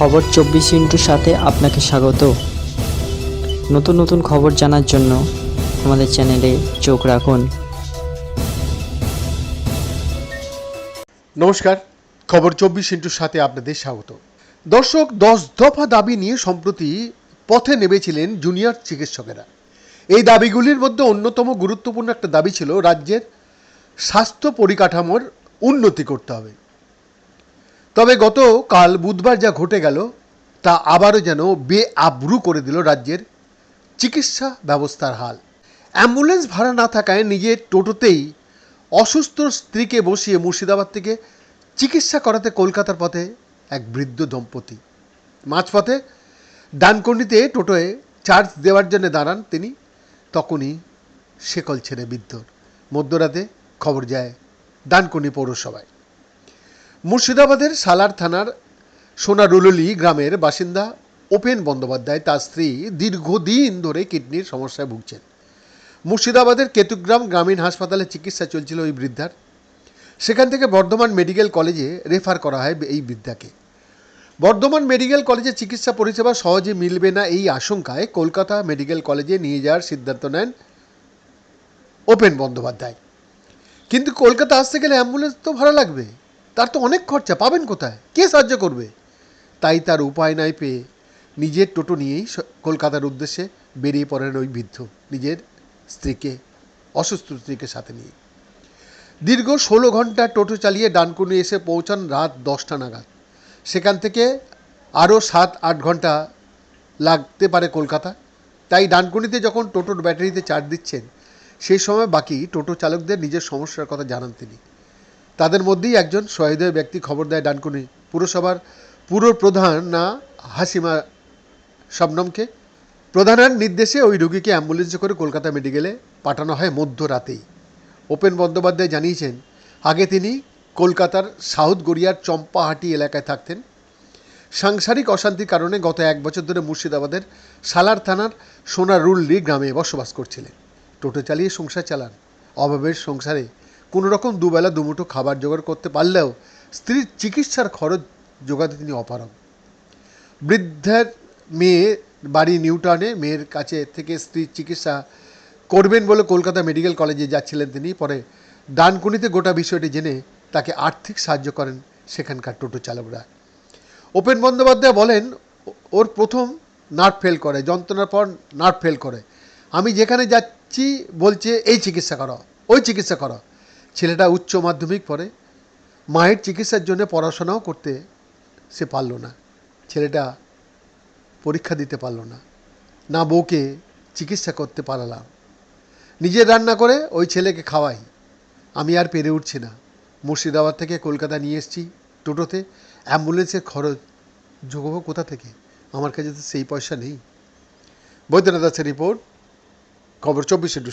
খবর চব্বিশ ইন্টুর সাথে আপনাকে স্বাগত। নতুন নতুন খবর জানার জন্য আমাদের চ্যানেলে চোখ রাখুন। নমস্কার, খবর চব্বিশ ইন্টুর সাথে আপনাদের স্বাগত। দর্শক, দশ দফা দাবি নিয়ে সম্প্রতি পথে নেমেছিলেন জুনিয়র চিকিৎসকেরা। এই দাবিগুলির মধ্যে অন্যতম গুরুত্বপূর্ণ একটা দাবি ছিল, রাজ্যের স্বাস্থ্য পরিকাঠামোর উন্নতি করতে হবে। তবে গত কাল বুধবার যা ঘটে গেল, তা আবারও যেন বেআব্রু করে দিল রাজ্যের চিকিৎসা ব্যবস্থার হাল। অ্যাম্বুলেন্স ভাড়া না থাকায় নিজের টোটোতেই অসুস্থ স্ত্রীকে বসিয়ে মুর্শিদাবাদ থেকে চিকিৎসা করাতে কলকাতার পথে এক বৃদ্ধ দম্পতি। মাঝপথে ডানকন্ডিতে টোটোয় চার্জ দেওয়ার জন্য দাঁড়ান তিনি, তখনই শেকল ছেড়ে বৃদ্ধর। মধ্যরাতে খবর যায় ডানকন্ডি পৌরসভায়। মুর্শিদাবাদের সালার থানার সোনারুললি গ্রামের বাসিন্দা ওপেন বন্দ্যোপাধ্যায় তার স্ত্রী দীর্ঘদিন ধরে কিডনির সমস্যায় ভুগছেন। মুর্শিদাবাদের কেতুগ্রাম গ্রামীণ হাসপাতালে চিকিৎসা চলছিল ওই বৃদ্ধার। সেখান থেকে বর্ধমান মেডিকেল কলেজে রেফার করা হয় এই বৃদ্ধাকে। বর্ধমান মেডিকেল কলেজে চিকিৎসা পরিষেবা সহজে মিলবে না এই আশঙ্কায় কলকাতা মেডিকেল কলেজে নিয়ে যাওয়ার সিদ্ধান্ত নেন ওপেন বন্দ্যোপাধ্যায়। কিন্তু কলকাতা আসতে গেলে অ্যাম্বুলেন্স তো ভাড়া লাগবে। তার তো অনেক খরচা, পাবেন কোথায়? কে সাহায্য করবে? তাই তার উপায় নাই পেয়ে নিজের টোটো নিয়েই কলকাতার উদ্দেশ্যে বেরিয়ে পড়েন ওই বৃদ্ধ, নিজের স্ত্রীকে, অসুস্থ স্ত্রীকে সাথে নিয়ে। দীর্ঘ ষোলো ঘণ্টা টোটো চালিয়ে ডানকুনি এসে পৌঁছান রাত দশটা নাগাদ। সেখান থেকে আরও সাত, আট ঘণ্টা লাগতে পারে কলকাতা। তাই ডানকুনিতে যখন টোটোর ব্যাটারিতে চার্জ দিচ্ছেন, সেই সময় বাকি টোটো চালকদের নিজের সমস্যার কথা জানান তিনি। তাদের মধ্যেই একজন সহৃদয় ব্যক্তি খবর দেয় ডানকুনি পুরসভার পুর প্রধান না, হাসিমা শবনমকে। প্রধানের নির্দেশে ওই রোগীকে অ্যাম্বুলেন্সে করে কলকাতা মেডিকেলে পাঠানো হয় মধ্যরাতেই। ওপেন বন্দ্যোপাধ্যায় জানিয়েছেন, আগে তিনি কলকাতার সাউথ গড়িয়ার চম্পাহাটি এলাকায় থাকতেন। সাংসারিক অশান্তির কারণে গত এক বছর ধরে মুর্শিদাবাদের সালার থানার সোনারুল্লি গ্রামে বসবাস করছিলেন। টোটো চালিয়ে সংসার চালান। অভাবের সংসারে কোনো রকম দুবেলা দুমুঠো খাবার জোগাড় করতে পারলেও স্ত্রীর চিকিৎসার খরচ জোগাতে তিনি অপারগ। বৃদ্ধার মেয়ে বাড়ি নিউটাউনে, মেয়ের কাছে থেকে স্ত্রীর চিকিৎসা করবেন বলে কলকাতা মেডিকেল কলেজে যাচ্ছিলেন তিনি। পরে ডানকুনিতে গোটা বিষয়টি জেনে তাকে আর্থিক সাহায্য করেন সেখানকার টোটো চালকরা। ওপেন বন্দ্যোপাধ্যায় বলেন, ওর প্রথম নার্ভ ফেল করে, যন্ত্রণার পর নার্ভ ফেল করে। আমি যেখানে যাচ্ছি বলছে, এই চিকিৎসা করো, ওই চিকিৎসা করো। ছেলেটা উচ্চ মাধ্যমিক পড়ে, মায়ের চিকিৎসার জন্য পড়াশোনাও করতে সে পারল না। ছেলেটা পরীক্ষা দিতে পারল না। না বউকে চিকিৎসা করতে পারলাম। নিজে রান্না করে ওই ছেলেকে খাওয়াই। আমি আর পেরে উঠছি না। মুর্শিদাবাদ থেকে কলকাতা নিয়ে এসেছি টোটোতে। অ্যাম্বুলেন্সের খরচ যোগাবো কোথা থেকে? আমার কাছে তো সেই পয়সা নেই। বৈদ্যনাথ দাসের রিপোর্ট, খবর চব্বিশে টু